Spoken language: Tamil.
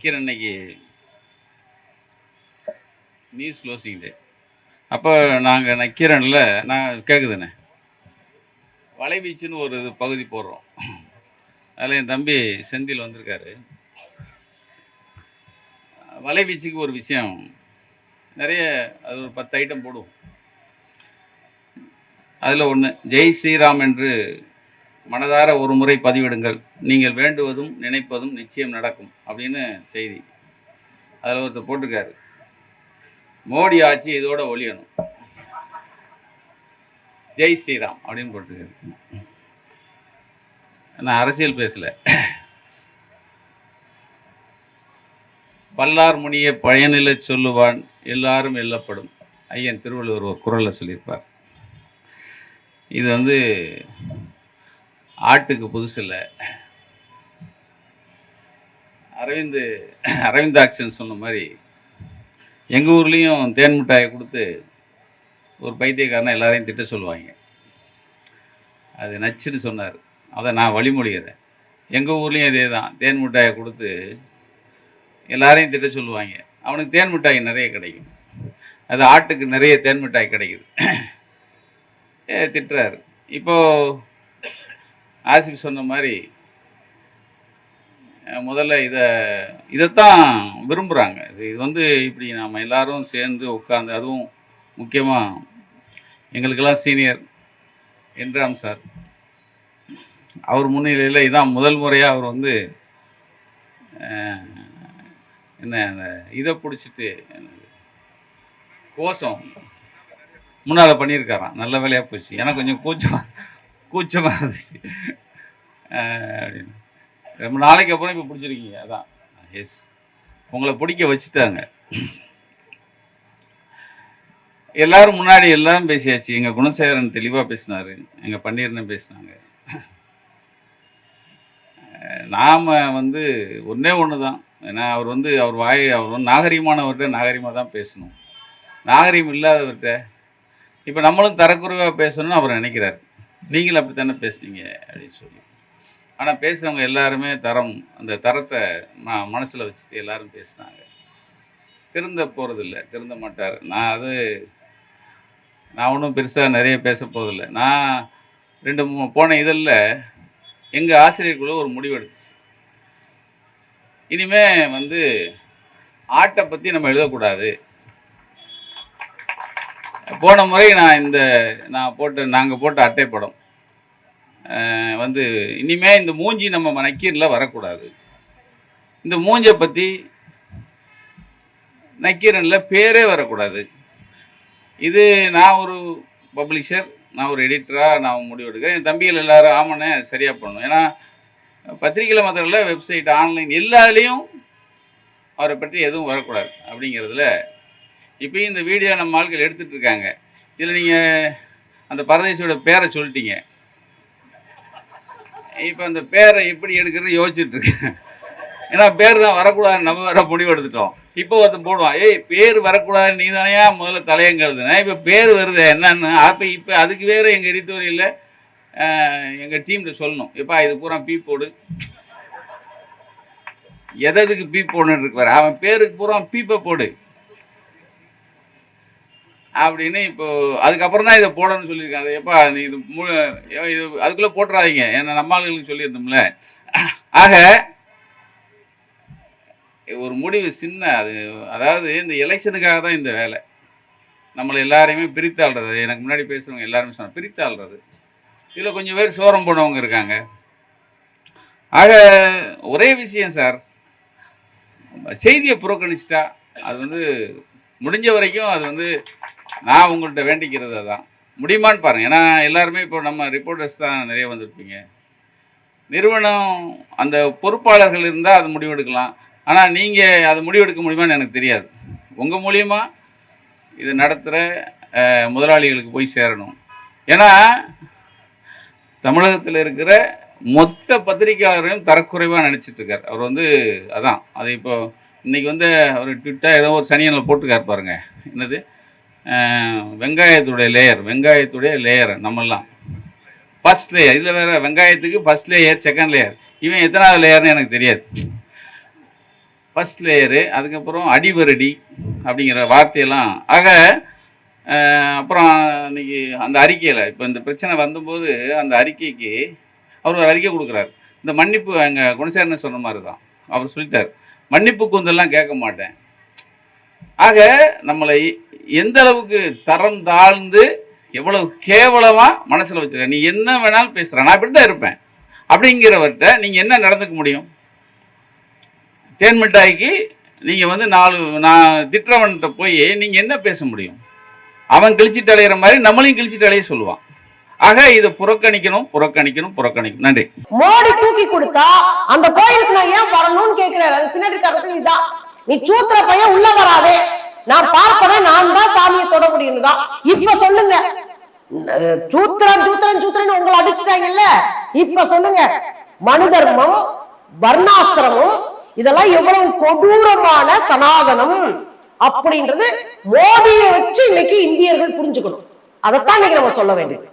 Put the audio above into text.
நக்கீரன் அன்னைக்கு நியூஸ் க்ளோசிங் டே அப்போ நாங்கள் நக்கீரனில் நான் கேட்குதுண்ணே வலைபீச்சுன்னு ஒரு பகுதி போடுறோம். அதில் என் தம்பி செந்தில் வந்திருக்காரு. வலைபீச்சுக்கு ஒரு விஷயம். நிறைய அது ஒரு பத்து ஐட்டம் போடுவோம். அதில் ஒன்று ஜெய் ஸ்ரீராம் என்று மனதார ஒரு முறை பதிவிடுங்கள். நீங்கள் வேண்டுவதும் நினைப்பதும் நிச்சயம் நடக்கும் அப்படின்னு செய்தி. அதில் ஒருத்தர் போட்டிருக்காரு. மோடி ஆட்சி இதோட ஒழியணும். ஜெய் ஸ்ரீராம் அப்படின்னு போட்டிருக்காரு. நான் அரசியல் பேசல. பல்லார் முனிய பயனில சொல்லுவான் எல்லாரும் எல்லப்படும். ஐயன் திருவள்ளுவர் ஒரு குரலை சொல்லியிருப்பார். இது வந்து ஆட்டுக்கு புதுசு இல்லை. அரவிந்த் அரவிந்தாக்சன் சொன்ன மாதிரி எங்கள் ஊர்லேயும் தேன் மிட்டாயை கொடுத்து ஒரு பைத்தியக்காரனை எல்லாரையும் திட்ட சொல்லுவாங்க. அது நச்சுன்னு சொன்னார். அதை நான் வழிமொழிகிறேன். எங்கள் ஊர்லேயும் இதே தான். தேன் மிட்டாயை கொடுத்து எல்லாரையும் திட்ட சொல்லுவாங்க. அவனுக்கு தேன் மிட்டாய் நிறைய கிடைக்கும். அது ஆட்டுக்கு நிறைய தேன் மிட்டாய் கிடைக்குது. ஏ, திட்டுறாரு. இப்போது ஆசிப் சொன்ன மாதிரி முதல்ல இதை இதைத்தான் விரும்புகிறாங்க இது இது வந்து இப்படி நாம் எல்லாரும் சேர்ந்து உட்காந்து அதுவும் முக்கியமாக எங்களுக்கெல்லாம் சீனியர் என்றாம் சார். அவர் முன்னிலையில் இதான் முதல் முறையாக அவர் வந்து என்ன அந்த இதை பிடிச்சிட்டு கோஷம் முன்னால் பண்ணியிருக்காராம். நல்ல வேலையாக போச்சு. எனக்கு கொஞ்சம் கூச்சம். கூச்சமாக இருந்துச்சு அப்படின்னு. ரொம்ப நாளைக்கு அப்புறம் இப்போ பிடிச்சிருக்கீங்க அதான். எஸ் உங்களை பிடிக்க வச்சுட்டாங்க. எல்லாரும் முன்னாடி எல்லாரும் பேசியாச்சு. எங்கள் குணசேகரன் தெளிவாக பேசினாரு. எங்கள் பன்னீர்னு பேசினாங்க. நாம் வந்து ஒன்றே ஒன்று தான் ஏன்னா அவர் வந்து அவர் வாய் அவர் வந்து நாகரிகமானவர்கிட்ட நாகரீகமாக தான் பேசணும். நாகரிகம் இல்லாதவர்கிட்ட இப்போ நம்மளும் தரக்குறைவாக பேசணும்னு அவர் நினைக்கிறார். நீங்களும் அப்படி தானே பேசுனீங்க அப்படின்னு சொல்லி. ஆனால் பேசுகிறவங்க எல்லாருமே தரம் அந்த தரத்தை நான் மனசில் வச்சுட்டு எல்லாரும் பேசினாங்க. திருந்த போகிறதில்ல திருந்த மாட்டார். நான் அது நான் ஒன்றும் பெருசாக நிறைய பேச போகிறதில்ல நான் ரெண்டு மூணு போன இதழில் எங்கள் ஆசிரியர்குள்ள ஒரு முடிவு எடுத்துச்சு. இனிமே வந்து ஆட்டை பற்றி நம்ம எழுதக்கூடாது. போன முறை நான் இந்த நான் போட்ட நாங்கள் போட்ட அட்டை படம். வந்து இனிமே இந்த மூஞ்சி நம்ம நக்கீரில் வரக்கூடாது. இந்த மூஞ்சை பற்றி நக்கீரனில் பேரே வரக்கூடாது. இது நான் ஒரு பப்ளிஷர் நான் ஒரு எடிட்டராக நான் முடிவெடுக்கிறேன் என் தம்பிகள் எல்லாரும் ஆமனே சரியாக பண்ணணும். ஏன்னா பத்திரிகையில் மாத்திரம் வெப்சைட் ஆன்லைன் எல்லாத்துலேயும் அவரை பற்றி எதுவும் வரக்கூடாது அப்படிங்கிறதுல இப்பயும் இந்த வீடியோ நம்ம ஆட்கள் எடுத்துட்டு இருக்காங்க. இதில் நீங்கள் அந்த பரதேசியோட பேரை சொல்லிட்டீங்க. இப்போ அந்த பேரை எப்படி எடுக்கிறது யோசிச்சுட்டு இருக்கேன் ஏன்னா பேர் தான் வரக்கூடாதுன்னு நம்ம வேற முடிவு எடுத்துட்டோம் இப்போ ஒருத்தன் போடுவான் ஏய் பேர் வரக்கூடாது நீ தானையா முதல்ல தலையங்கிறதுனா இப்போ பேர் வருது என்னன்னு அப்போ இப்போ அதுக்கு வேற எங்கள் எடிட்டோரியலில் எங்கள் டீமில் சொல்லணும். எப்பா இது பூரா பீ போடு. எததுக்கு பீ போடணுன்னு இருக்கு அவன் பேருக்கு பூரா பீப்பை போடு. அப்படின்னு இப்போ அதுக்கப்புறம் தான் இதை போடணும்னு சொல்லியிருக்காங்க. எப்பா நீ இது மு இது அதுக்குள்ளே போட்டுறாதீங்க. ஏன்னா நம்ம ஆளுங்களுக்கு சொல்லியிருந்தோம்ல. ஆக ஒரு முடிவு சின்ன அது அதாவது இந்த எலெக்ஷனுக்காக தான் இந்த வேலை. நம்மளை எல்லாரையுமே பிரித்தாள்றது. எனக்கு முன்னாடி பேசுகிறவங்க எல்லாருமே சொன்னாங்க பிரித்தாள்றது. இதில் கொஞ்சம் பேர் சோரம் போனவங்க இருக்காங்க. ஆக ஒரே விஷயம் சார். செய்தியை புறக்கணிச்சிட்டா அது வந்து முடிஞ்ச வரைக்கும் அது வந்து நான் உங்கள்கிட்ட வேண்டிக்கிறது தான் முடியுமான்னு பாருங்க. ஏன்னா எல்லாருமே இப்போ நம்ம ரிப்போர்ட்டர்ஸ் தான் நிறைய வந்திருப்பீங்க. நிறுவனம் அந்த பொறுப்பாளர்கள் இருந்தால் அது முடிவெடுக்கலாம். ஆனால் நீங்கள் அது முடிவெடுக்க முடியுமான்னு எனக்கு தெரியாது. உங்கள் மூலியமாக இது நடத்துகிற முதலாளிகளுக்கு போய் சேரணும். ஏன்னா தமிழகத்தில் இருக்கிற மொத்த பத்திரிகையாளரையும் தரக்குறைவாக நினச்சிட்ருக்கார் அவர் வந்து அதான். அது இப்போது இன்றைக்கி வந்து அவர் ட்விட்டாக ஏதோ ஒரு சனியனில் போட்டுக்கார் பாருங்க. என்னது? வெங்காயத்துடைய லேயர் வெங்காயத்துடைய லேயர் நம்மெல்லாம். ஃபர்ஸ்ட் லேயர் இதில் வேறு வெங்காயத்துக்கு ஃபஸ்ட் லேயர் செகண்ட் லேயர் இவன் எத்தனாவது லேயர்னு எனக்கு தெரியாது. ஃபஸ்ட் லேயரு அதுக்கப்புறம் அடிவரடி அப்படிங்கிற வார்த்தையெல்லாம். ஆக அப்புறம் இன்னைக்கு அந்த அறிக்கையில் இப்போ இந்த பிரச்சனை வந்தபோது அந்த அறிக்கைக்கு அவர் ஒரு அறிக்கை கொடுக்குறாரு. இந்த மன்னிப்பு எங்கள் குணசேரன் சொன்ன மாதிரி தான் அவர் சொல்லிட்டார். மன்னிப்பு கூந்தெல்லாம் கேட்க மாட்டேன். ஆக நம்மளை எந்த அளவுக்கு தரம் தாழ்ந்து எவ்வளவு கேவலமாக மனசில் வச்சுருக்க நீ என்ன வேணாலும் பேசுகிற நான் இப்படி தான் இருப்பேன். அப்படிங்கிறவர்கிட்ட நீங்கள் என்ன நடந்துக்க முடியும்? தேன் மிட்டாய்க்கு நீங்கள் வந்து நாலு நான் திட்டவன்கிட்ட போய் நீங்கள் என்ன பேச முடியும்? அவன் கிழிச்சிட்டு அலையிற மாதிரி நம்மளையும் கிழிச்சிட்டு அலைய சொல்லுவான். ஆக இது புறக்கணிக்கணும் புறக்கணிக்கணும் புறக்கணிக்கணும். நன்றி. மோடி தூக்கி கொடுத்தா அந்த கோயிலுக்கு நான் ஏன் வரணும்னு கேக்குறாரு அது பின்னாடி இருக்க இதான் நீ சூத்திர பையன் உள்ள வராதே. நான் பார்ப்பேன்? நான் தான் சாமியை தொட முடியும் தான். இப்ப சொல்லுங்க. சூத்திரன் சூத்திரன் சூத்திரன் உங்களை அடிச்சுட்டாங்கல்ல? இப்ப சொல்லுங்க. மனு தர்மம் வர்ணாசிரமம் இதெல்லாம் எவ்வளவு கொடூரமான சனாதனம் அப்படின்றது மோடியை வச்சு இன்னைக்கு இந்தியர்கள் புரிஞ்சுக்கணும். அதைத்தான் இன்னைக்கு நம்ம சொல்ல வேண்டியது.